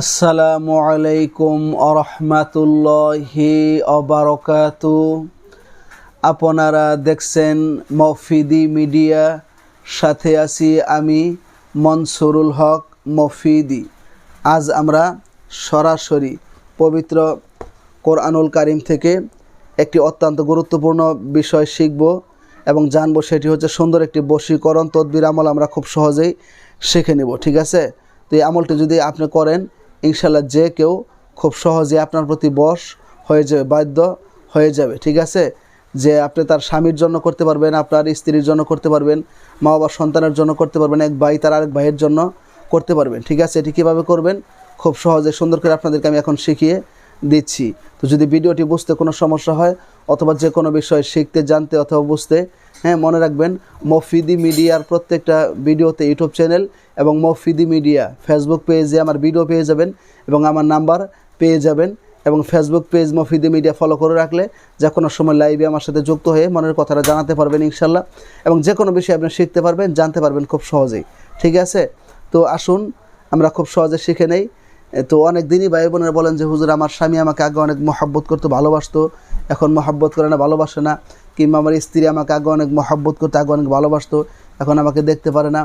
আসসালামু আলাইকুম আরহামাতুল্লাহি অবারকাতু আপনারা দেখছেন মফিদি মিডিয়া, সাথে আছি আমি মনসুরুল হক মফিদি। আজ আমরা সরাসরি পবিত্র কোরআনুল কারিম থেকে একটি অত্যন্ত গুরুত্বপূর্ণ বিষয় শিখব এবং জানব সেটি হচ্ছে সুন্দর একটি বশীকরণ, তদবির আমল আমরা খুব সহজেই শিখে নেব, ঠিক আছে? তো এই আমলটি যদি আপনি করেন ইনশাল্লাহ যে কেউ খুব সহজে আপনার প্রতি বশ হয়ে যাবে, বাধ্য হয়ে যাবে, ঠিক আছে? যে আপনি তার স্বামীর জন্য করতে পারবেন, আপনার স্ত্রীর জন্য করতে পারবেন মা বাবার সন্তানের জন্য করতে পারবেন, এক ভাই তার আরেক ভাইয়ের জন্য করতে পারবেন, ঠিক আছে? এটি কীভাবে করবেন? খুব সহজে সুন্দর করে আপনাদেরকে আমি এখন শিখিয়ে দিচ্ছি। তো যদি ভিডিওটি বুঝতে কোনো সমস্যা হয়, অথবা যে কোনো বিষয় শিখতে, জানতে অথবা বুঝতে হ্যাঁ মনে রাখবেন, মফিদি মিডিয়ার প্রত্যেকটা ভিডিওতে ইউটিউব চ্যানেল এবং মফিদি মিডিয়া ফেসবুক পেজে আমার ভিডিও পেয়ে যাবেন এবং আমার নাম্বার পেয়ে যাবেন এবং Facebook page Mofidi media follow করে রাখলে যে কোনো সময় লাইভে আমার সাথে যুক্ত হয়ে মনের কথাটা জানাতে পারবেন ইনশাল্লাহ এবং যে কোনো বিষয়ে আপনি শিখতে পারবেন, জানতে পারবেন খুব সহজেই। ঠিক আছে? তো আসুন, আমরা খুব সহজে শিখে নেই। তো অনেক দিনই ভাই বোনেরা বলেন যে, হুজুর, আমার স্বামী আমাকে আগে অনেক মহাব্বত করতে, ভালোবাসতো। এখন মহাব্বত করে না, ভালোবাসে না। কিংবা আমার স্ত্রী আমাকে আগে অনেক মহাব্বত করতে, আগে অনেক ভালোবাসতো, এখন আমাকে দেখতে পারে না,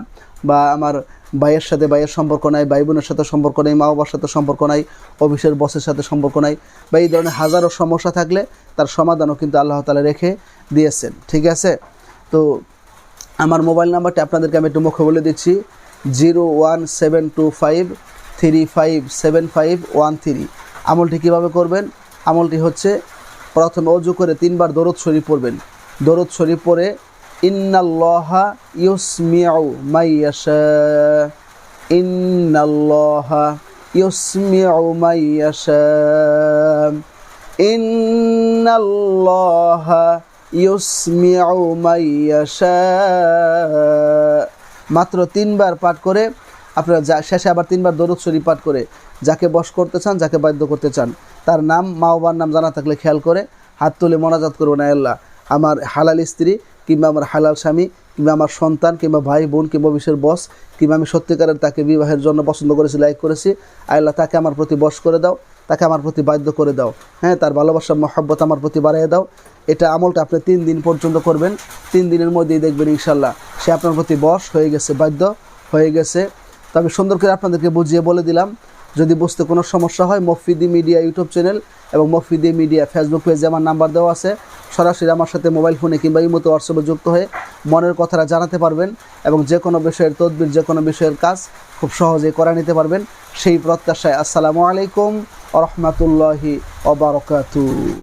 বা আমার ভাইয়ের সাথে ভাইয়ের সম্পর্ক নাই ভাই বোনের সাথে সম্পর্ক নেই মা বাবার সাথে সম্পর্ক নাই, অফিসের বসের সাথে সম্পর্ক নাই, বা এই ধরনের হাজারো সমস্যা থাকলে তার সমাধানও কিন্তু আল্লাহ তালা রেখে দিয়েছেন, ঠিক আছে? তো আমার মোবাইল নাম্বারটি আপনাদেরকে আমি একটু মুখে বলে দিচ্ছি, zero one seven two five three five seven five one three. আমলটি কীভাবে করবেন? আমলটি হচ্ছে প্রথমে অজু করে তিনবার দরদ শরীফ পড়বেন। দরদ শরীফ পড়ে, ইন্নাল্লাহা ইউসমিউ মাইয়াশা ইন্নাল্লাহা ইউসমিউ মাইয়াশা ইন্নাল্লাহা ইউসমিউ মাইয়াশা মাত্র তিনবার পাঠ করে, আপনারা যা শেষে আবার তিনবার দরুদ শরীফ পাঠ করে, যাকে বশ করতে চান, যাকে বাধ্য করতে চান, তার নাম, মা বাবার নাম জানা থাকলে খেয়াল করে হাত তুলে মনাজাত করব না, আল্লাহ। আমার হালাল স্ত্রী কিংবা আমার হালাল স্বামী কিংবা আমার সন্তান কিংবা ভাই, বোন কিংবা বিশ্বের বস কিংবা আমি সত্যিকারের তাকে বিবাহের জন্য পছন্দ করেছি লাইক করেছি, আল্লাহ তাকে আমার প্রতি বশ করে দাও, তাকে আমার প্রতি বাধ্য করে দাও। হ্যাঁ তার ভালোবাসা, মহব্বত আমার প্রতি বাড়িয়ে দাও। এটা আমলটা আপনি তিন দিন পর্যন্ত করবেন। তিন দিনের মধ্যেই দেখবেন ইনশাল্লাহ সে আপনার প্রতি বশ হয়ে গেছে, বাধ্য হয়ে গেছে। তবে সুন্দর করে আপনাদেরকে বুঝিয়ে বলে দিলাম যদি বুঝতে কোনো সমস্যা হয়, মফিদি মিডিয়া ইউটিউব চ্যানেল এবং মফিদি মিডিয়া ফেসবুক পেজে আমার নাম্বার দেওয়া আছে। সরাসরি আমার সাথে মোবাইল ফোনে কিংবা ইমতো হোয়াটসঅ্যাপে যুক্ত হয়ে মনের কথাটা জানাতে পারবেন এবং যে কোনো বিষয়ের তদবির, যে কোনো বিষয়ের কাজ খুব সহজেই করে নিতে পারবেন। সেই প্রত্যাশায় আসসালামু আলাইকুম রহমতুল্লাহি অবরকাতু